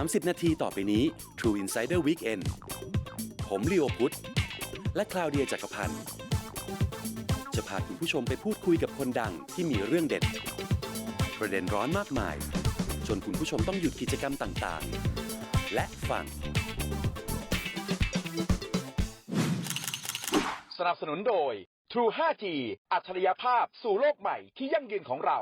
30 นาทีต่อไปนี้ True Insider Weekend ผมลีโอพุทธและคลาวเดียจักรพันธ์จะพาคุณผู้ชมไปพูดคุยกับคนดังที่มีเรื่องเด็ด ประเด็นร้อนมากมาย จนคุณผู้ชมต้องหยุดกิจกรรมต่างๆ และฟัง สนับสนุนโดย True 5G อัจฉริยภาพสู่โลกใหม่ที่ยั่งยืนของเรา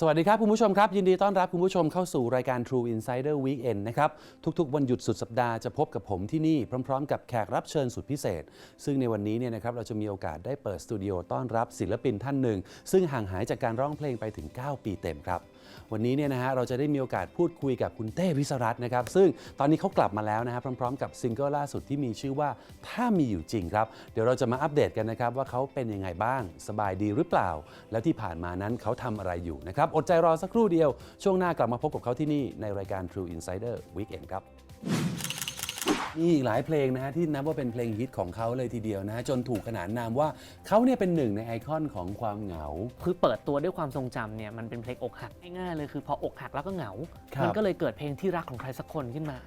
สวัสดีครับ คุณผู้ชมครับ ยินดีต้อนรับคุณผู้ชมเข้าสู่รายการ True Insider Weekend นะครับ ทุกๆ วันหยุดสุดสัปดาห์จะพบกับผมที่นี่พร้อมๆ กับแขกรับเชิญสุดพิเศษ ซึ่งในวันนี้เนี่ยนะครับเราจะมีโอกาสได้เปิดสตูดิโอต้อนรับศิลปินท่านหนึ่ง ซึ่งห่างหายจากการร้องเพลงไปถึง 9 ปีเต็มครับ วันนี้เนี่ยนะฮะเราจะได้มีโอกาสพูดคุยกับคุณเต้วิสรัตน์นะครับซึ่งตอนนี้เขากลับมาแล้วนะครับพร้อมๆ กับซิงเกิลล่าสุดที่มีชื่อว่าถ้ามีอยู่จริงครับเดี๋ยวเราจะมาอัปเดตกันนะครับว่าเขาเป็นยังไงบ้างสบายดีหรือเปล่า แล้วที่ผ่านมานั้นเขาทำอะไรอยู่นะครับอดใจรอสักครู่เดียว ช่วงหน้ากลับมาพบกับเขาที่นี่ในรายการ True Insider Weekend ครับมีอีกหลายเพลงนะฮะที่นับว่าเป็นเพลงฮิตของเขาเลยทีเดียวนะฮะจนถูกขนานนามว่าเขาเนี่ยเป็นหนึ่งในไอคอนของความเหงา คือเปิดตัวด้วยความทรงจำเนี่ยมันเป็นเพลงอกหักง่ายๆเลยคือพออกหักแล้วก็เหงา ครับ มันก็เลยเกิดเพลงที่รักของใครสักคนขึ้นมา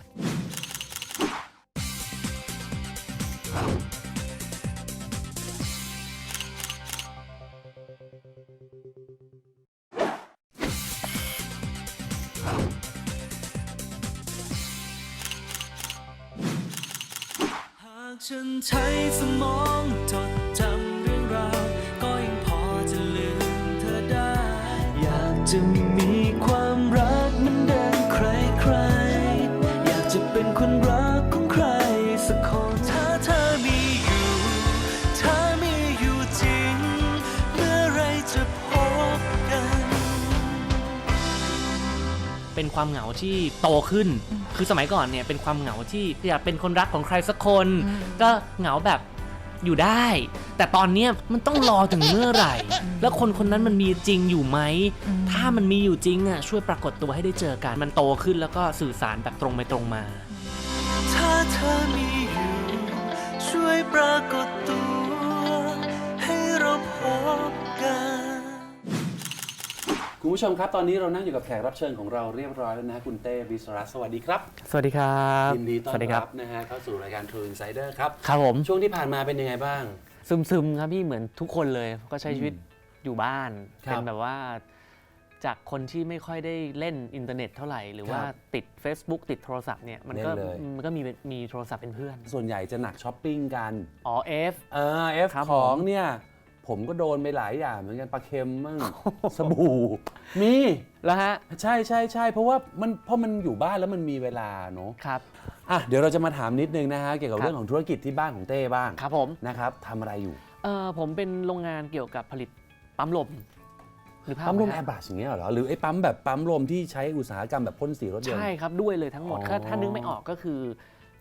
ฉันใช้สมองจดจำเรื่องราว ก็ยังพอจะลืมเธอได้ อยากจะมีความรักมันเดิมใครๆอยากจะเป็นคนรักของใครสักคนถ้าเธอมีอยู่ ถ้ามีอยู่จริง เมื่อไรจะพบกัน เป็นความเหงาที่โตขึ้น คือสมัยก่อนเนี่ยเป็นความเหงาที่อยากเป็นคนรักของใครสักคน ก็เหงาแบบอยู่ได้ แต่ตอนเนี้ยมันต้องรอถึงเมื่อไหร่ แล้วคนคนนั้นมันมีจริงอยู่ไหม ถ้ามันมีอยู่จริงอะช่วยปรากฏตัวให้ได้เจอกัน มันโตขึ้นแล้วก็สื่อสารแบบตรงไปตรงมา ถ้าเธอมีอยู่ช่วยปรากฏตัว ให้เราพบกัน คุณผู้ชมครับ ตอนนี้เรานั่งอยู่กับแขกรับเชิญของเราเรียบร้อยแล้วนะฮะคุณเต้วิสรัตน์สวัสดีครับสวัสดีครับยินดีต้อนสวัสดีครัรับบนะฮะเข้าสู่รายการ True Insider ครับ ครับผมช่วงที่ผ่านมาเป็นยังไงบ้างซึมๆครับพี่เหมือนทุกคนเลย ก็ใช้ชีวิตอยู่บ้านครับเป็นแบบว่า จากคนที่ไม่ค่อยได้เล่นอินเทอร์เน็ตเท่าไหร่ หรือว่าครับติด Facebook ติดโทรศัพท์เนี่ยมันก็เล่นเลย มันก็มีมีโทรศัพท์เป็นเพื่อนส่วนใหญ่จะหนักช้อปปิ้งกัน อ๋อ F เออเอฟครับของผมเนี่ย ผมก็โดนไปหลายอย่างเหมือนกันปลาเค็มมั่งสบู่มีแล้วฮะ ใช่ใช่ใช่เพราะว่ามันเพราะมันอยู่บ้านแล้วมันมีเวลาเนอะครับ อะเดี๋ยวเราจะมาถามนิดนึงนะฮะเกี่ยวกับครับ เรื่องของธุรกิจที่บ้านของเต้บ้างครับผมนะครับทำอะไรอยู่เอ่อผมเป็นโรงงานเกี่ยวกับผลิตปั๊มลมหรือภาพปั๊มลมไหแอฮะร์บัสอย่างเงี้ยเหรอหรือไอ้ปั๊มแบบปั๊มลมที่ใช้อุตสาหกรรมแบบพ่นสีรถยนต์ ใช่ครับด้วยเลยทั้งหมดอ๋อ ถ้าถ้านึกไม่ออกก็คือ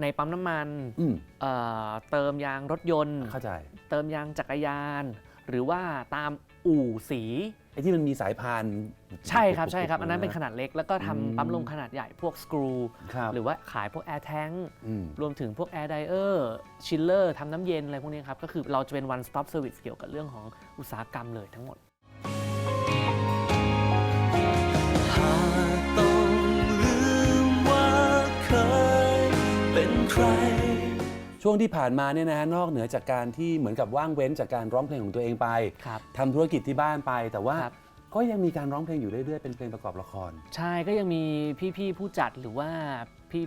ในปั๊มน้ำมันอืมเอ่อเติมยางรถยนต์ เข้าใจ เติมยางจักรยาน หรือว่าตามอู่สีไอ้ที่มันมีสายพานใช่ครับใช่ครับ อันนั้นเป็นขนาดเล็กแล้วก็อืมทำปั๊มลมขนาดใหญ่พวกสกรู ครับหรือว่าขายพวกแอร์แทงอืม รวมถึงพวกแอร์ไดเออร์ชิลเลอร์ทำน้ำเย็นอะไรพวกนี้ครับ ก็คือเราจะเป็น one stop service เกี่ยวกับเรื่องของอุตสาหกรรมเลยทั้งหมด ช่วงที่ผ่านมาเนี่ยนะฮะนอกเหนือจากการที่เหมือนกับว่างเว้นจากการร้องเพลงของตัวเองไปครับ ทำธุรกิจที่บ้านไป แต่ว่าครับ ก็ยังมีการร้องเพลงอยู่เรื่อยๆ เป็นเพลงประกอบละคร ใช่ก็ยังมีพี่ๆผู้จัดหรือว่า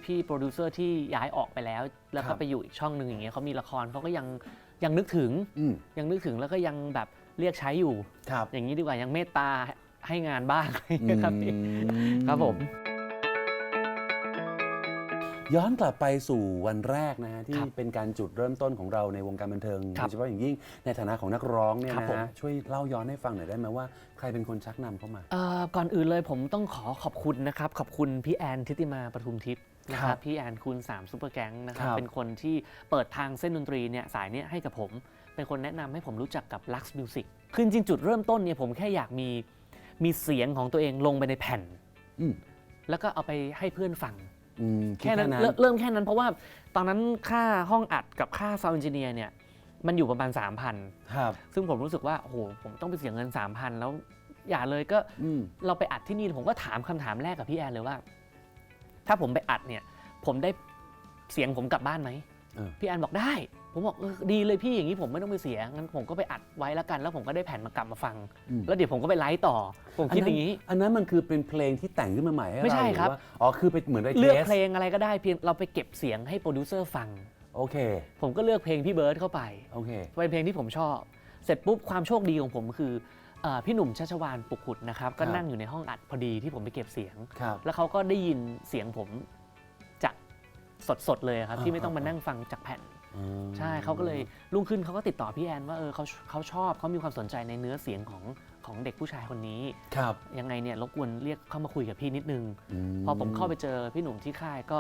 พี่ๆโปรดิวเซอร์ที่ย้ายออกไปแล้ว แล้วครัก็บ ไปอยู่อีกช่องหนึ่งอย่างเงี้ยเขามีละครเขาก็ยังยังนึกถึงอืมยังนึกถึงแล้วก็ยังแบบเรียกใช้อยู่ ครับอย่างนี้ดีกว่ายังเมตตาให้งานบ้างครับพี่ อืครับผม ย้อนกลับไปสู่วันแรกนะฮะที่ครับเป็นการจุดเริ่มต้นของเราในวงการบันเทิงครัโดบยเฉพาะอย่างยิ่งในฐานะของนักร้องเนี่ยครับนะผม ฮะช่วยเล่าย้อนให้ฟังหน่อยได้ไหมว่าใครเป็นคนชักนำเข้ามา เอ่อก่อนอื่นเลยผมต้องขอขอบคุณนะครับ ขอบคุณพี่แอนทิติมาปทุมทิพย์นะคครัรับบพี่แอนคูณ3ซูเปอร์แก๊งนะครับ ครับเป็นคนที่เปิดทางเส้นดนตรีเนี่ยสายเนี้ยให้กับผม เป็นคนแนะนำให้ผมรู้จักกับ Lux Music คือจริงๆจุดเริ่มต้นเนี่ยผมแค่อยากมีมีเสียงของตัวเองลงไปในแผ่น อืม แล้วก็เอาไปให้เพื่อนฟัง อืมดแค่นั้นเริ่มเริ่มแค่นั้นเพราะว่าตอนนั้นค่าห้องอัดกับค่าซาวด์เอนจิเนียร์เนี่ยมันอยู่ประมาณ 3,000 ครับ ซึ่งผมรู้สึกว่าโอ้โหผมต้องไปเสียเงิน 3,000 แล้วอย่าเลยก็อืม เราไปอัดที่นี่ผมก็ถามคำถามแรกกับพี่แอนเลยว่า ถ้าผมไปอัดเนี่ย ผมได้เสียงผมกลับบ้านไหมเออ พี่แอนบอกได้ ผมบอกเออดีเลยพี่อย่างนี้ผมไม่ต้องไปเสียงั้นผมก็ไปอัดไว้แล้วกัน แล้วผมก็ได้แผ่นมากลับมาฟังอืมแล้วเดี๋ยวผมก็ไปไลฟ์ต่อ ผมคิดอย่างนี้ อันนั้นมันคือเป็นเพลงที่แต่งขึ้นมาใหม่ให้เราไม่ใช่ครับหอว่าอ๋อคือไปเหมือนไปเลือกทสเพลงอะไรก็ได้เพียงเราไปเก็บเสียงให้โปรดิวเซอร์ฟังโอเค ผมก็เลือกเพลงพี่เบิร์ดเข้าไปโอเคเป็นเพลงที่ผมชอบ เสร็จปุ๊บความโชคดีของผมคือเอ่อพี่หนุ่มชัชวานปุกขุดนะครับก็ครับนั่งอยู่ในห้องอัดพอดีที่ผมไปเก็บเสียงครับแล้วเขาก็ได้ยินเสียงผมจาก สดๆเลยครับอ่าที่ไม่ต้องมาอ่านั่งฟังจากแผ่นอืมใช่เขาก็เลยรุ่งขึ้นเขาก็ติดต่อพี่แอนว่าเออเขาเขาชอบเขามีความสนใจในเนื้อเสียงของของเด็กผู้ชายคนนี้ครับยังไงเนี่ยรบกวนเรียกเข้ามาคุยกับพี่นิดนึงมพอผมเข้าไปเจอพี่หนุ่มที่ค่ายก็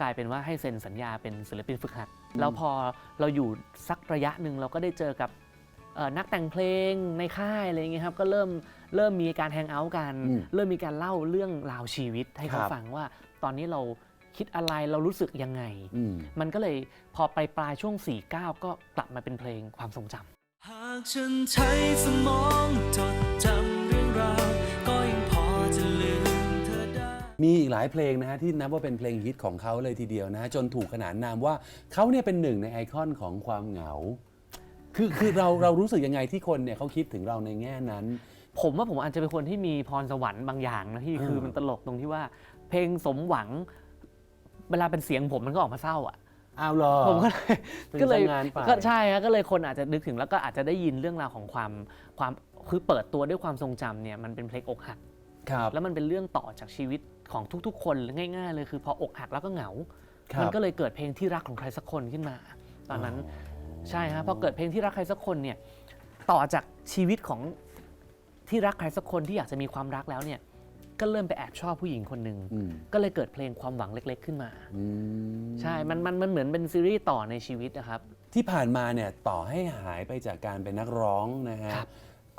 กลายเป็นว่าให้เซ็นสัญญาเป็นศิลปินฝึกหัดแล้วพอเราอยู่สักระยะหนึ่งเราก็ได้เจอกับเอ่อนักแต่งเพลงในค่ายอะไรอย่างเงี้ยครับก็เริ่มเริ่มมีการแฮงเอาท์กันอืมเริ่มมีการเล่าเรื่องราวชีวิตให้เขาครับฟังว่าตอนนี้เรา คิดอะไรเรารู้สึกยังไงอืมมันก็เลยพอไปปลายช่วง 49 ก็กลับมาเป็นเพลงความทรงจำหากฉันใช้สมองจดจำเรื่องราวก็ยังพอจะลืมเธอได้มีอีกหลายเพลงนะฮะที่นับว่าเป็นเพลงฮิตของเขาเลยทีเดียวนะฮะจนถูกขนานนามว่าเขาเนี่ยเป็นหนึ่งในไอคอนของความเหงา คือคือเราเรารู้สึกยังไงที่คนเนี่ยเขาคิดถึงเราในแง่นั้น ผมว่าผมอาจจะเป็นคนที่มีพรสวรรค์บางอย่างนะที่เออคือมันตลกตรงที่ว่า เพลงสมหวัง เวลาเป็นเสียงผมมันก็ออกมาเศร้าอะอ้าวเหรอ ผมก็เลยเป็นก็เลยทำงานไป ก็ใช่ฮะก็เลยคนอาจจะนึกถึงแล้วก็อาจจะได้ยินเรื่องราวของความความคือเปิดตัวด้วยความทรงจำเนี่ยมันเป็นเพลงอกหัก ครับแล้วมันเป็นเรื่องต่อจากชีวิตของทุกๆ คนง่ายๆ เลยคือพออกหักแล้วก็เหงา ครับมันก็เลยเกิดเพลงที่รักของใครสักคนขึ้นมา ตอนนั้นใช่ฮะพอเกิดเพลงที่รักใครสักคนเนี่ยต่อจากชีวิตของที่รักใครสักคนที่อยากจะมีความรักแล้วเนี่ย ก็เริ่มไปแอบชอบผู้หญิงคนหนึ่งอืมก็เลยเกิดเพลงความหวังเล็ก ๆ ขึ้นมาอืมใช่มันมันมันเหมือนเป็นซีรีส์ต่อในชีวิตนะครับ ที่ผ่านมาเนี่ยต่อให้หายไปจากการเป็นนักร้องนะฮะครับ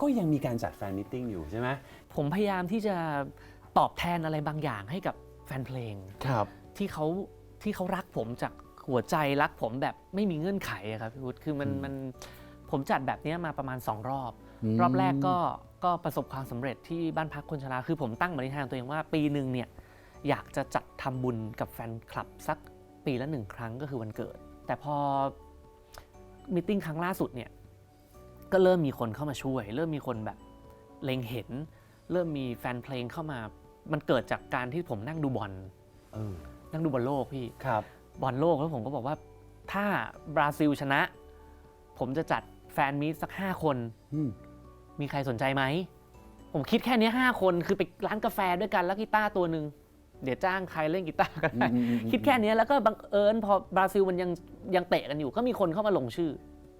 ก็ยังมีการจัดแฟนมิทติ้งอยู่ใช่ไหมผมพยายามที่จะตอบแทนอะไรบางอย่างให้กับแฟนเพลงครับที่เขาที่เขารักผมจากหัวใจรักผมแบบไม่มีเงื่อนไขอะครับพี่วุฒิคือมันอืมมันผมจัดแบบเนี้ยมาประมาณ 2 รอบอืมรอบแรกก็ ก็ประสบความสำเร็จที่บ้านพักคนชราคือผมตั้งปณิธานตัวเองว่าปีหนึ่งเนี่ยอยากจะจัดทำบุญกับแฟนคลับสักปีละหนึ่งครั้งก็คือวันเกิด แต่พอมิ팅ครั้งล่าสุดเนี่ยก็เริ่มมีคนเข้ามาช่วย เริ่มมีคนแบบเล็งเห็น เริ่มมีแฟนเพลงเข้ามา มันเกิดจากการที่ผมนั่งดูบอลเออนั่งดูบอลโลกพี่ครับบอลโลกแล้วผมก็บอกว่าถ้าบราซิลชนะ ผมจะจัดแฟนมีตสัก5คนอืม มีใครสนใจไหม ผมคิดแค่เนี้ย5คนคือไปร้านกาแฟด้วยกันแล้วกีตาร์ตัวหนึ่งเดี๋ยวจ้างใครเล่นกีตาร์ก็ได้อืมอืมอืมคิดแค่เนี้ยแล้วก็บังเอิญพอบราซิลมันยังยังเตะกันอยู่ ก็มีคนเข้ามาลงชื่อ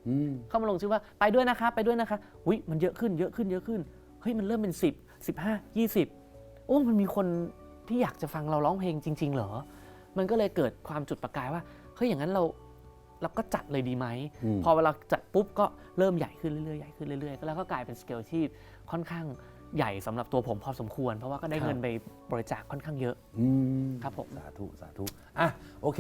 อืมเข้ามาลงชื่อว่าไปด้วยนะคะไปด้วยนะคะอุ้ยมันเยอะขึ้นเยอะขึ้นเยอะขึ้นเฮ้ยมันเริ่มเป็น 10 15 20 โอ้มันมีคนที่อยากจะฟังเราร้องเพลงจริง ๆ เหรอ มันก็เลยเกิดความจุดประกายว่าเฮ้ยอย่างนั้นเรา เราก็จัดเลยดีไหมอืมพอเวลาจัดปุ๊บก็เริ่มใหญ่ขึ้นเรื่อยๆใหญ่ขึ้นเรื่อยๆแล้วก็กลายเป็นสเกลที่ค่อนข้างใหญ่สำหรับตัวผมพอสมควร เพราะว่าก็ได้เงินไปบริจาคค่อนข้างเยอะอืมครับผมสาธุสาธุอะโอเค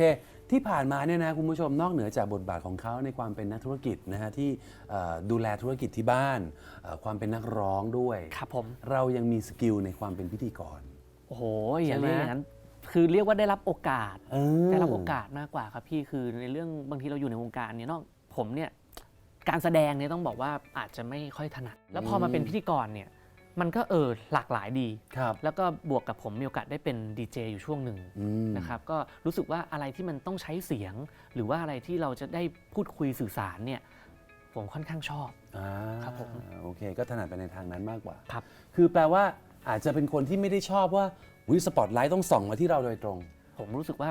ที่ผ่านมาเนี่ยนะคุณผู้ชมนอกเหนือจากบทบาทของเขาในความเป็นนักธุรกิจนะฮะที่เอ่อดูแลธุรกิจที่บ้านเอ่อความเป็นนักร้องด้วย ครับผมเรายังมีสกิลในความเป็นพิธีกรโอ้โหอย่าใช่ไหมเรียกอย่างนั้น คือเรียกว่าได้รับโอกาส เออ ได้รับโอกาสมากกว่าครับพี่คือในเรื่องบางทีเราอยู่ในวงการเนี่ยเนอกผมเนี่ยการแสดงเนี่ยต้องบอกว่าอาจจะไม่ค่อยถนัด แล้วพอมาเป็นพิธีกรเนี่ยมันก็เออหลากหลายดี ครับแล้วก็บวกกับผมมีโอกาสได้เป็นดีเจอยู่ช่วงหนึ่งอืม นะครับก็รู้สึกว่าอะไรที่มันต้องใช้เสียง หรือว่าอะไรที่เราจะได้พูดคุยสื่อสารเนี่ยผมค่อนข้างชอบ อ่าครับผม โอเค ก็ถนัดไปในทางนั้นมากกว่า ครับ คือแปลว่าอาจจะเป็นคนที่ไม่ได้ชอบว่า วิสปอตไลท์ต้องส่องมาที่เราโดยตรง ผมรู้สึกว่า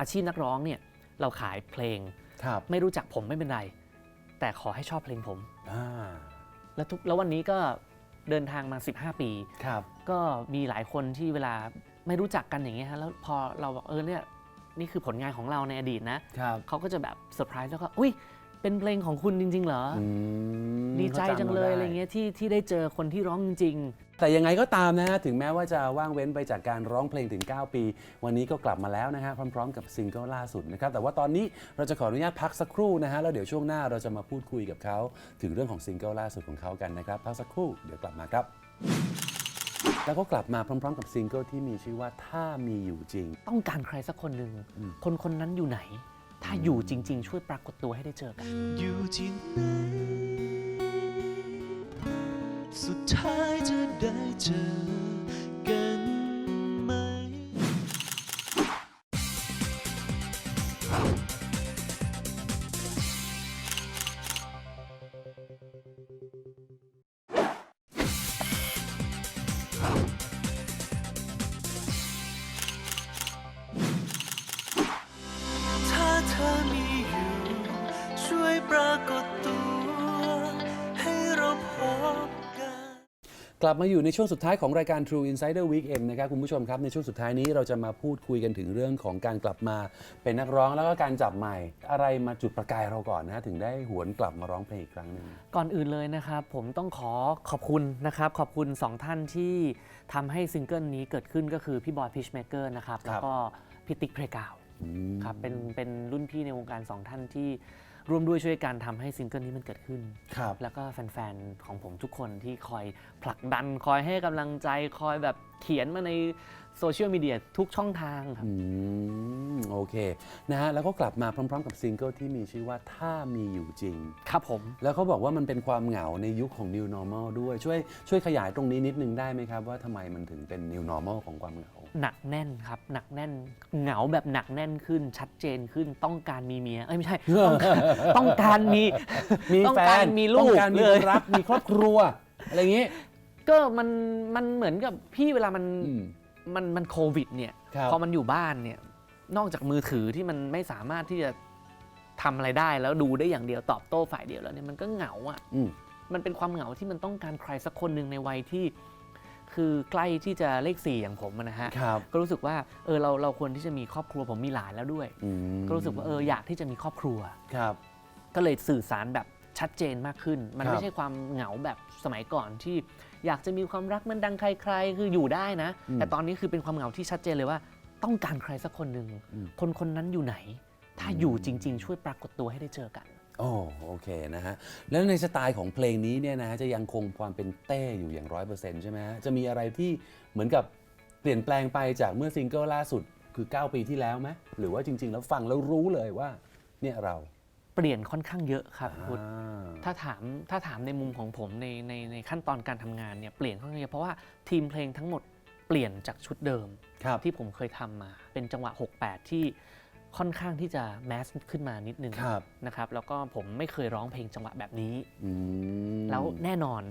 อาชีพนักร้องเนี่ยเราขายเพลง ครับไม่รู้จักผมไม่เป็นไร แต่ขอให้ชอบเพลงผม อ่าแล้วทุกแล้ววันนี้ก็เดินทางมา 15 ปี ครับ ก็มีหลายคนที่เวลาไม่รู้จักกันอย่างเงี้ยฮะแล้วพอเราบอกเออเนี่ยนี่คือผลงานของเราในอดีตนะ ครับ เขาก็จะแบบเซอร์ไพรส์แล้วก็อุ้ย เป็นเพลงของคุณจริง ๆ เหรออืมดีใจจังเลยขาอะไรด้เงี้ยที่ที่ได้เจอคนที่ร้องจริง แต่ยังไงก็ตามนะฮะ ถึงแม้ว่าจะว่างเว้นไปจากการร้องเพลงถึง 9 ปี วันนี้ก็กลับมาแล้วนะฮะ พร้อม ๆ กับซิงเกิลล่าสุดนะครับ แต่ว่าตอนนี้เราจะขออนุญาตพักสักครู่นะฮะ แล้วเดี๋ยวช่วงหน้าเราจะมาพูดคุยกับเขาถึงเรื่องของซิงเกิลล่าสุดของเขากันนะครับ พักสักครู่เดี๋ยวกลับมาครับ แล้วก็กลับมาพร้อม ๆ กับซิงเกิลที่มีชื่อว่าถ้ามีอยู่จริง ๆ ต้องการใครสักคนหนึ่งอืมคนคนนั้นอยู่ไหน ถ้าอยู่จริง ๆ ช่วยปรากฏตัวให้ได้เจอกัน อยู่ที่ไหนสุดท้ายจะได้เจอ ลับมาอยู่ในช่วงสุดท้ายของรายการ True Insider Weekend นะครับคุณผู้ชมครับ ในช่วงสุดท้ายนี้เราจะมาพูดคุยกันถึงเรื่องของการกลับมา เป็นนักร้องแล้วก็การจับใหม่ อะไรมาจุดประกายเราก่อนนะถึงได้หวนกลับมาร้องเพลงอีกครั้งหนึ่งก่อนอื่นเลยนะครับผมต้องขอขอบคุณนะครับ ขอบคุณ 2 ท่านที่ทำให้ซิงเกิลนี้เกิดขึ้นก็คือพี่บอยพิชเมเกอร์นะครับแล้วก็พี่ติ๊กเพลกาวครับเป็นเป็นรุ่นพี่ในวงการ2ท่านที่ ร่วมด้วยช่วยกันทำให้ซิงเกิลนี้มันเกิดขึ้นครับแล้วก็แฟนๆ ของผมทุกคนที่คอยผลักดัน คอยให้กำลังใจ คอยแบบเขียนมาใน โซเชียลมีเดียทุกช่องทางครับ อืมโอเคนะฮะแล้วก็กลับมาพร้อม ๆ กับซิงเกิลที่มีชื่อว่าถ้ามีอยู่จริง ครับผม แล้วเขาบอกว่ามันเป็นความเหงาในยุคของ New Normal ด้วยช่วยช่วยขยายตรงนี้นิดนึงได้ไหมครับว่าทำไมมันถึงเป็น New Normal ของความเหงา หนักแน่นครับ หนักแน่น เหงาแบบหนักแน่นขึ้น ชัดเจนขึ้น ต้องการมีเมีย เอ้ยไม่ใช่ ต้องการต้องการมี มีต้องแฟการนมีลูต้กองการมีเลย รักมีครอบครัว อะไรอย่างนี้ ก็มันมันเหมือนกับพี่เวลามัน อืม มันมันโควิดเนี่ยครับพอมันอยู่บ้านเนี่ยนอกจากมือถือที่มันไม่สามารถที่จะทำอะไรได้แล้วดูได้อย่างเดียวตอบโต้ฝ่ายเดียวแล้วเนี่ยมันก็เหงาอะ อืมมันเป็นความเหงาที่มันต้องการใครสักคนหนึ่งในวัยที่ คือใกล้ที่จะเลขสี่อย่างผมอะนะฮะ ครับก็รู้สึกว่าเออเราเราควรที่จะมีครอบครัวผมมีหลานแล้วด้วย อืมก็รู้สึกว่าเอออยากที่จะมีครอบครัว ครับ ก็เลยสื่อสารแบบ ชัดเจนมากขึ้น มันครับไม่ใช่ความเหงาแบบสมัยก่อนที่อยากจะมีความรักเหมันดังใคร ๆ คืออยู่ได้นะอืมแต่ตอนนี้คือเป็นความเหงาที่ชัดเจนเลยว่า ต้องการใครสักคนหนึ่งอืมคนคนนั้นอยู่ไหน ถ้าอยู่จริง ๆ ช่วยปรากฏตัวให้ได้เจอกันโอ้โอเคนะฮะ แล้วในสไตล์ของเพลงนี้เนี่ยนะฮะจะยังคงความเป็นเต้อยู่อย่างร้อยเปอร์เซ็นต์ใช่ไหมฮะจะมีอะไรที่เหมือนกับเปลี่ยนแปลงไปจากเมื่อซิงเกิลล่าสุดคือ 9 ปีที่แล้วไหมหรือว่าจริง ๆ แล้วฟังแล้วรู้เลยว่า เนี่ยเราเป ลี่ยนค่อนข้างเยอะครับพุทธอ่าถ้าถามถ้าถามในมุมของผมในในในขั้นตอนการทำงานเนี่ยเปลี่ยนค่อนข้างเยอะเพราะว่าทีมเพลงทั้งหมดเปลี่ยนจากชุดเดิมครับที่ผมเคยทำมา เป็นจังหวะ 68 ที่ค่อนข้างที่จะแมสขึ้นมานิดนึงครับนะครับแล้วก็ผมไม่เคยร้องเพลงจังหวะแบบนี้อืมแล้วแน่นอน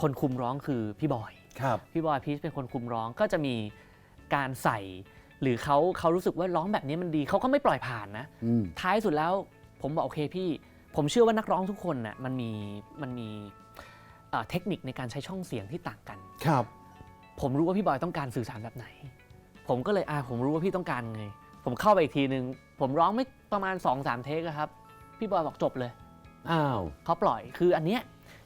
คนคุมร้องคือพี่บอยครับพี่บอยพีชเป็นคนคุมร้องก็จะมีการใส่ หรือเขาเขารู้สึกว่าร้องแบบนี้มันดีเขาก็ไม่ปล่อยผ่านนะอืมท้ายสุดแล้ว ผมบอกโอเคพี่ ผมเชื่อว่านักร้องทุกคนน่ะมันมีมันมีเอ่อเทคนิคในการใช้ช่องเสียงที่ต่างกันครับ ผมรู้ว่าพี่บอยต้องการสื่อสารแบบไหน ผมก็เลยอ่าผมรู้ว่าพี่ต้องการไง ผมเข้าไปอีกทีนึง ผมร้องไม่ประมาณ2อสามเทคอะครับ พี่บอยบอกจบเลยอ้าวเขาปล่อยคืออันเนี้ย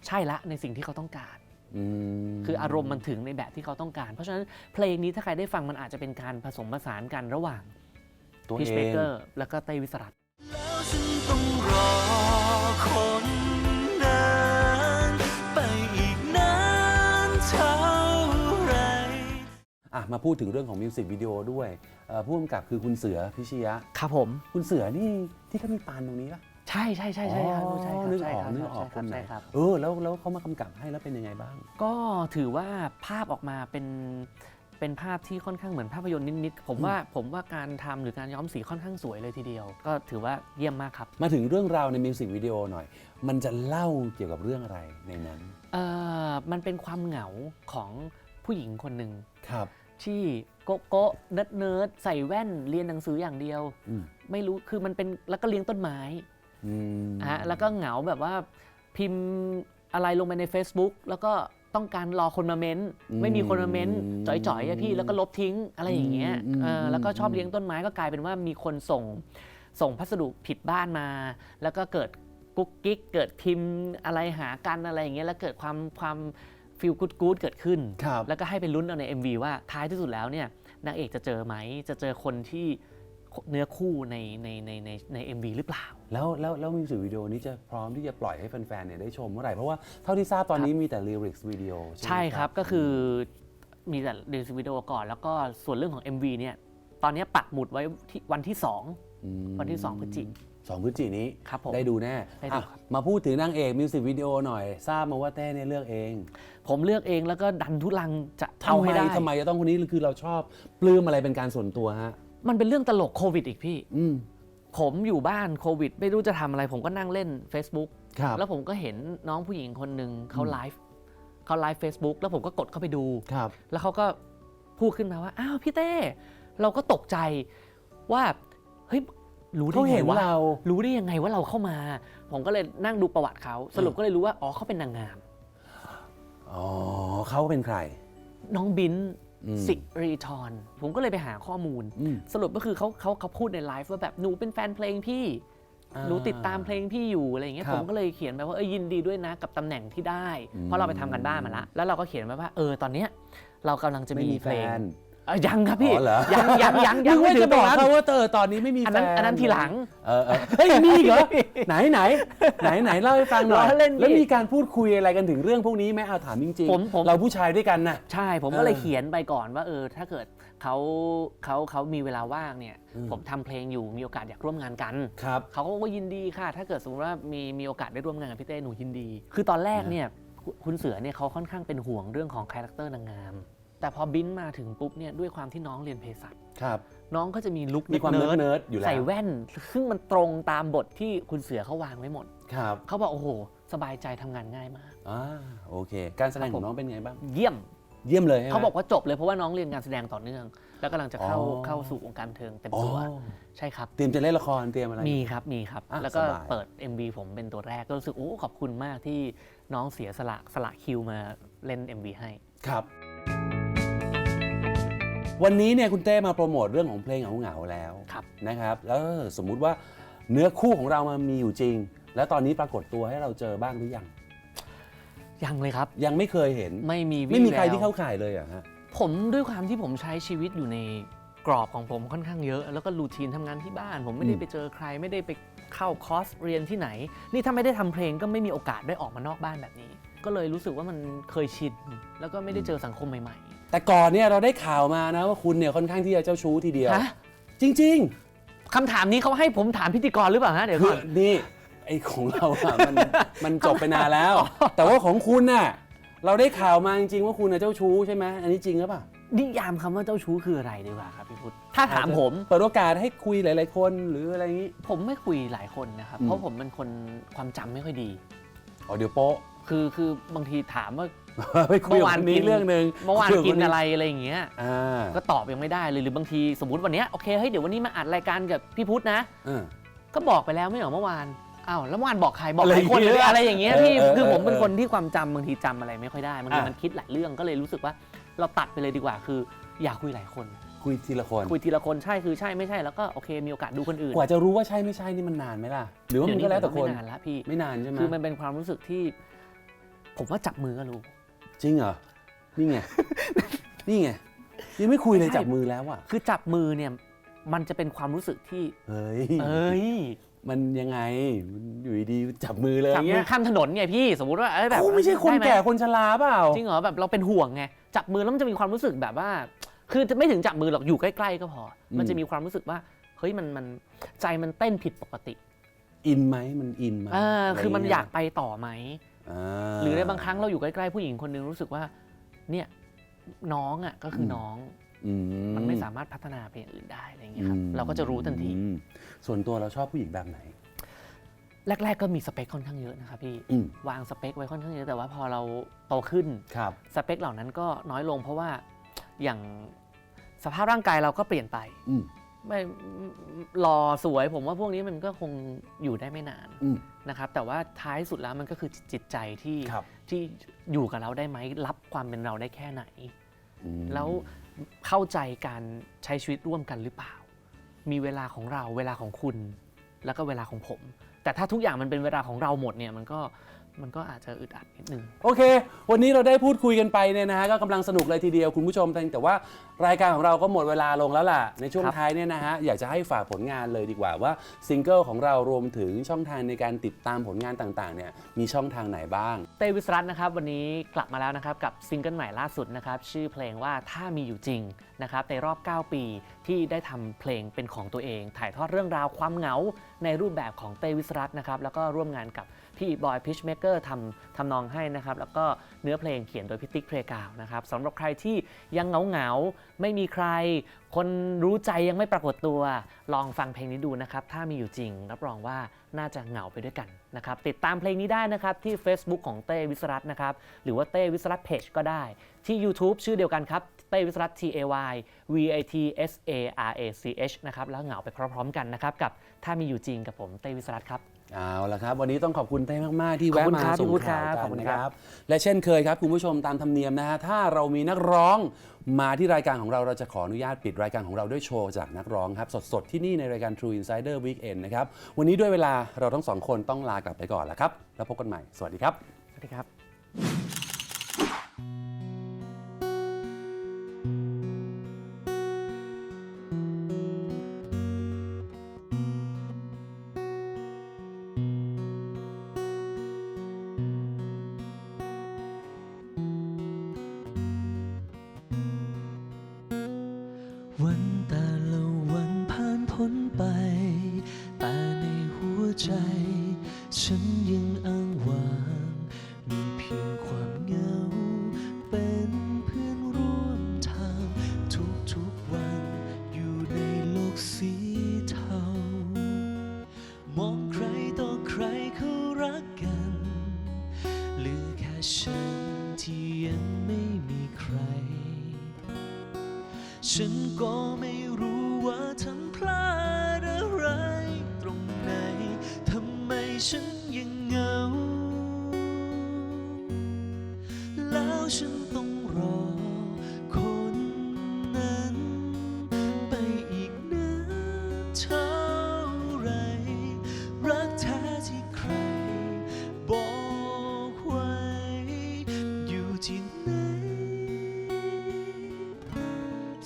ใช่ละในสิ่งที่เขาต้องการอืมคืออารมณ์มันถึงในแบบที่เขาต้องการ เพราะฉะนั้นเพลงนี้ถ้าใครได้ฟังมันอาจจะเป็นการผสมผสานกันระหว่างตัวพีชเอเบเกองร์แล้วก็เต้วิสรัต มาพูดถึงเรื่องของมิวสิกวิดีโอด้วยเอ่อผู้กำกับคือคุณเสือพิชยะ ครับผม คุณเสือนี่ที่เขามีปานตรงนี้ป่ะใช่ใช่ใช่ใช่ครับใช่ครับนึกใช่ออกครับนึกออกใช่ครับนไหนใช่ครับ เออแล้วแล้วเขามากำกับให้แล้วเป็นยังไงบ้าง ก็ถือว่าภาพออกมาเป็นเป็นภาพที่ค่อนข้างเหมือนภาพยนตร์นิดๆผมว่าผมว่าการทำหรือการย้อมสีค่อนข้างสวยเลยทีเดียว ก็ถือว่าเยี่ยมมากครับ มาถึงเรื่องราวในมิวสิกวิดีโอหน่อย มันจะเล่าเกี่ยวกับเรื่องอะไรในนั้น เอ่อมันเป็นความเหงาของผู้หญิงคนหนึ่ง ครับ ที่โกโก้เนิร์ดเนิร์ดใส่แว่นเรียนหนังสืออย่างเดียว อืมไม่รู้คือมันเป็นแล้วก็เลี้ยงต้นไม้อืมฮะแล้วก็เหงาแบบว่าพิมพ์อะไรลงไปใน Facebook แล้วก็ต้องการรอคนมาเม้นต์ไม่มีคนมาเม้นต์จ่อยๆอะพี่แล้วก็ลบทิ้งอะไรอย่างเงี้ยเออแล้วก็ชอบเลี้ยงต้นไม้ก็กลายเป็นว่ามีคนส่ง ส่งพัสดุผิดบ้านมา แล้วก็เกิดกุ๊กกิ๊กเกิดพิมพ์อะไรหากันอะไรอย่างเงี้ยแล้วเกิดความความ ฟีลกูดกูดเกิดขึ้นครับแล้วก็ให้ไปลุ้นเอาใน MV ว่าท้ายที่สุดแล้วเนี่ยนางเอกจะเจอไหม จะเจอคนที่เนื้อคู่ในในในในใน MV หรือเปล่า แล้วแล้วแล้วมิวสิกวิดีโอนี้จะพร้อมที่จะปล่อยให้แฟนๆเนี่ยได้ชมเมื่อไหร่ เพราะว่าเท่าที่ทราบตอนนี้มีแต่ลิริกส์วิดีโอใช่ไหมใช่ครับ ก็คือมีแต่เดซิวิดีโอก่อน แล้วก็ส่วนเรื่องของ MV เนี่ยตอนนี้ปักหมุดไว้ที่วันที่2อืม วันที่ 2พฤศจิกสองพฤศจิกนี้ครับผมได้ดูแน่ได้ดูอะครับ มาพูดถึงนางเอกมิวสิกวิดีโอหน่อย ทราบมาว่าเต้เนี่ยเลือกเองผมเลือกเองแล้วก็ดันทุลังจะทำเอาไมให้ได้ทำไมจะต้องคนนี้คือเราชอบปลื้มอะไรเป็นการส่วนตัวฮะ มันเป็นเรื่องตลกโควิดอีกพี่ อืมผมอยู่บ้านโควิด ไม่รู้จะทำอะไร ผมก็นั่งเล่น Facebook ครับ แล้วผมก็เห็นน้องผู้หญิงคนหนึ่งเขาไลฟ์เขาไลฟ์ Facebook แล้วผมก็กดเข้าไปดู ครับ แล้วเขาก็พูดขึ้นมาว่า อ้าวพี่เต้ เราก็ตกใจว่า เฮ้ยรู้ได้เขาไงเห็นวะเรารู้ได้ยังไงว่าเราเข้ามา ผมก็เลยนั่งดูประวัติเขาสรุปก็เลยรู้ว่าอ๋อเขาเป็นนางงาม อ๋อเขาเป็นใคร น้องบินอืม สิริธรผมก็เลยไปหาข้อมูล อืม สรุปก็คือเขาเขาเขาพูดในไลฟ์ว่าแบบหนูเป็นแฟนเพลงพี่อ่าหนูติดตามเพลงพี่อยู่อะไรอย่างเงี้ยครับผมก็เลยเขียนไปว่าเอ้ยยินดีด้วยนะกับตำแหน่งที่ได้ อืม เพราะเราไปทำกันบ้านมาละแล้วเราก็เขียนไว้ว่าเออตอนเนี้ยเรากำลังจะไม่มีมีเพแฟลงน เอ้ยยังครับพี่อ๋อเหรอ ยังยังยังยันึงกไม่ว่าถึจะงบตรองกนั้นเขาว่าเตอตอนนี้ไม่มีอันแฟนั้นนอันนั้นทีหลัง เออเออเฮ้ยมีอีกเหรอไหนไหนไหนไหนเล่าให้ฟังหน่อยล้อเล่นพี่แล้วมีการพูดคุยอะไรกันถึงเรื่องพวกนี้ไหมเอาถามจริงผมผม เราผู้ชายด้วยกันน่ะใช่ผมก็เลยเออเขียนไปก่อนว่าเออถ้าเกิดเขาเขาเขามีเวลาว่างเนี่ย อืม ผมทำเพลงอยู่มีโอกาสอยากร่วมงานกัน ครับ เขาก็บอกว่ายินดีค่ะ ถ้าเกิดสมมติว่ามีมีโอกาสได้ร่วมงานกับพี่เต้หนูยินดี คือตอนแรกเนี่ยคุณคุณเสือเนี่ยเขาค่อนข้างเป็นห่วงเรื่องของคาแรคเตอร์นางงาม แต่พอบินมาถึงปุ๊บเนี่ยด้วยความที่น้องเรียนเภสัชครับ น้องก็จะมีลุคมีความเนิร์ดเนิร์ดอยู่แล้วใส่แว่น ซึ่งมันตรงตามบทที่คุณเสือเขาวางไว้หมดครับเขาบอกโอ้โห สบายใจทำงานง่ายมากอ่าโอเค การแสดงครับขผองมน้องเป็นไงบ้าง เยี่ยมเยี่ยมเลยใช่ไหมเขาบอกว่าจบเลยเพราะว่าน้องเรียนการแสดงต่อเนื่อง แล้วกำลังจะเข้าอ๋อเข้าสู่วงการบันเทิงเต็มอ๋อตัวใช่ครับเตรียมจะเล่นละครเตรียมอะไรมีครับมีครับอะแล้วก็สบายเปิด MV ผมเป็นตัวแรกก็รู้สึกโอ้ขอบคุณมากที่น้องเสียสละสละคิวมาเล่น MV ให้ครับ วันนี้เนี่ยคุณเต้มาโปรโมทเรื่องของเพลงเหงาๆแล้วครับนะครับแล้วสมมุติว่าเนื้อคู่ของเรามันมีอยู่จริง แล้วตอนนี้ปรากฏตัวให้เราเจอบ้างหรือยัง ยังเลยครับ ยังไม่เคยเห็นไม่มีวี่ไม่มีใครแววที่เข้าข่ายเลยเหรอะฮะ ผมด้วยความที่ผมใช้ชีวิตอยู่ในกรอบของผมค่อนข้างเยอะ แล้วก็รูทีนทำงานที่บ้าน ผมไม่ได้อืมไปเจอใคร ไม่ได้ไปเข้าคอร์สเรียนที่ไหน นี่ถ้าไม่ได้ทำเพลงก็ไม่มีโอกาสได้ออกมานอกบ้านแบบนี้ ก็เลยรู้สึกว่ามันเคยชินแล้วก็ไม่ได้เจอสังคมใหม่ แต่ก่อนเนี่ยเราได้ข่าวมานะว่าคุณเนี่ยค่อนข้างที่จะเจ้าชู้ทีเดียวๆฮะ จริงคำถามนี้เขาให้ผมถามพิธีกรหรือเปล่าฮะเดี๋ยวๆคืก่ออน นี่ไอ้ของเราอะมันมันจบไปนานแล้ว แต่ว่าของคุณน่ะเราได้ข่าวมาจริงๆว่าคุณน่ะเจ้าชู้ใช่ไหมอันนี้จริงหรือเปล่านิยามคำว่าเจ้าชู้คืออะไรดีกว่าครับพี่พุทธถ้าถามผม เปิดโอกาสให้คุยหลาย ๆ คนหรืออะไรอย่างนี้ ผมไม่คุยหลายคนนะครับ อืม เพราะผมเป็นคนความจำไม่ค่อยดี อ๋อเดี๋ยวโป๊ะ คือคือบางทีถามว่าไปคุยกับคนนี้เรื่องหนึ่งเมื่อวานคุยบกินคอะไรอะไรอย่างเงี้ยอ่าก็ตอบยังไม่ได้เลยหรือบางทีสมมติวันเนี้ยโอเคเฮ้ยเดี๋ยววันนี้มาอัดรายการกับพี่พุทธนะเออก็บอกไปแล้วไม่เหรอเมื่อวานอ้าวแล้วเมื่อวานบอกใครบอกอะไรหลายคนอย่างเงี้เลยยอะไรอย่างเงี้ยเออพี่เออคือผมเออเป็นคนที่ความจำบางทีจำอะไรไม่ค่อยได้บางทีอะมันคิดหลายเรื่องก็เลยรู้สึกว่าเราตัดไปเลยดีกว่าคือ อยากคุยหลายคนคุยทีละคนคุยทีละคนใช่คือใช่ไม่ใช่แล้วก็โอเคมีโอกาสดูคนอื่น กว่าจะรู้ว่าใช่ไม่ใช่นี่มันนานไหมล่ะ หรือว่ามันก็แล้วแต่คนไม่นานละพี่ไม่นานใช่ไหมคือมันเป็นความรู้สึกที่ ผมว่าจับมือก็รู้ จริงเหรอ นี่ไง นี่ไง ยังไม่คุยเลยใช่ จับมือแล้วอะ คือจับมือเนี่ยมันจะเป็นความรู้สึกที่ เฮ้ย เอ้ยมันยังไงมันอยู่ดีๆจับมือเลยจับมืเงี้อยข้ามถนนไงพี่สมมติว่าเอ้ยแบบเขาไม่ใช่คนด้หแก่คนชราเปล่า จริงเหรอแบบเราเป็นห่วงไงจับมือแล้วมันจะมีความรู้สึกแบบว่า คือจะไม่ถึงจับมือหรอกอยู่ใกล้ๆก็พออมมันจะมีความรู้สึกว่าเฮ้ยมันมันใจมันเต้นผิดปกติอินไหมมันอินไหมเออคือมันะไรอยากเงี้ไปต่อไหมา หรือในบางครั้งเราอยู่ใกล้ๆผู้หญิงคนหนึงรู้สึกว่า เนี่ยน้องอะก็คืออมน้องอืมันไม่สามารถพัฒนาไปอย่างอื่นได้อะไรอย่างเงี้ยครับเราก็จะรู้ทันทีอืมส่วนตัวเราชอบผู้หญิงแบบไหน แรก ๆ ก็มีสเปคค่อนข้างเยอะนะครับพี่อืมวางสเปคไว้ค่อนข้างเยอะแต่ว่าพอเราโตขึ้นครับสเปคเหล่านั้นก็น้อยลง เพราะว่าอย่างสภาพร่างกายเราก็เปลี่ยนไปอืม ไม่หล่อสวยผมว่าพวกนี้มันก็คงอยู่ได้ไม่นานอืม นะครับ แต่ว่าท้ายสุดแล้วมันก็คือจิตใจที่ครับที่อยู่กับเราได้ไหมรับความเป็นเราได้แค่ไหนอืมแล้วเข้าใจการใช้ชีวิตร่วมกันหรือเปล่า มีเวลาของเราเวลาของคุณ แล้วก็เวลาของผม แต่ถ้าทุกอย่างมันเป็นเวลาของเราหมดเนี่ยมันก็ มันก็อาจจะอึดอัดนิดนึง โอเค วันนี้เราได้พูดคุยกันไปเนี่ยนะฮะก็กำลังสนุกเลยทีเดียวคุณผู้ชมแต่แต่ว่ารายการของเราก็หมดเวลาลงแล้วล่ะ ในช่วงครับท้ายเนี่ยนะฮะอยากจะให้ฝากผลงานเลยดีกว่าว่าซิงเกิลของเรารวมถึงช่องทางในการติดตามผลงานต่างๆเนี่ยมีช่องทางไหนบ้าง เต้วิสรัตน์นะครับ วันนี้กลับมาแล้วนะครับ กับซิงเกิลใหม่ล่าสุดนะครับ ชื่อเพลงว่าถ้ามีอยู่จริง นะครับในรอบ 9 ปีที่ได้ทำเพลงเป็นของตัวเอง ถ่ายทอดเรื่องราวความเหงาในรูปแบบของเต้วิสรัตน์นะครับแล้วก็ร่วมงานกับพี่บอยพิชเมเกอร์ทำทำนองให้นะครับแล้วก็เนื้อเพลงเขียนโดยพิติกเพลกาวนะครับสำหรับใครที่ยังเหงาเหงาไม่มีใคร คนรู้ใจยังไม่ปรากฏตัว ลองฟังเพลงนี้ดูนะครับถ้ามีอยู่จริงรับรองว่าน่าจะเหงาไปด้วยกันนะครับติดตามเพลงนี้ได้นะครับที่ Facebook ของเต้วิสรัตน์นะครับหรือว่าเต้วิสรัตเพจก็ได้ที่ YouTube ชื่อเดียวกันครับ เต้วิสรัต T A Y V A T S A R A C H นะครับแล้วเหงาไปพร้อมๆกันนะครับกับถ้ามีอยู่จริงกับผมเต้วิสรัตครับเอาละครับ วันนี้ต้องขอบคุณเต้มาก ๆ ที่ขอบแวะคุณมาครับส่งพี่วุฒิข่าวครับกัขอนบคุณนะคครับรับ และเช่นเคยครับ คุณผู้ชมตามธรรมเนียมนะฮะถ้าเรามีนักร้องมาที่รายการของเราเราจะขออนุญาตปิดรายการของเราด้วยโชว์จากนักร้องครับ สด ๆ ที่นี่ในรายการ True Insider Weekend นะครับ วันนี้ด้วยเวลาเราทั้งสองคนต้องลากลับไปก่อนแล้วครับ แล้วพบกันใหม่ สวัสดีครับ สวัสดีครับ ฉันก็ไม่รู้ว่าทำพลาดอะไรตรงไหนทำไมฉัน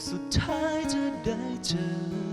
สุดท้ายจะได้เจอ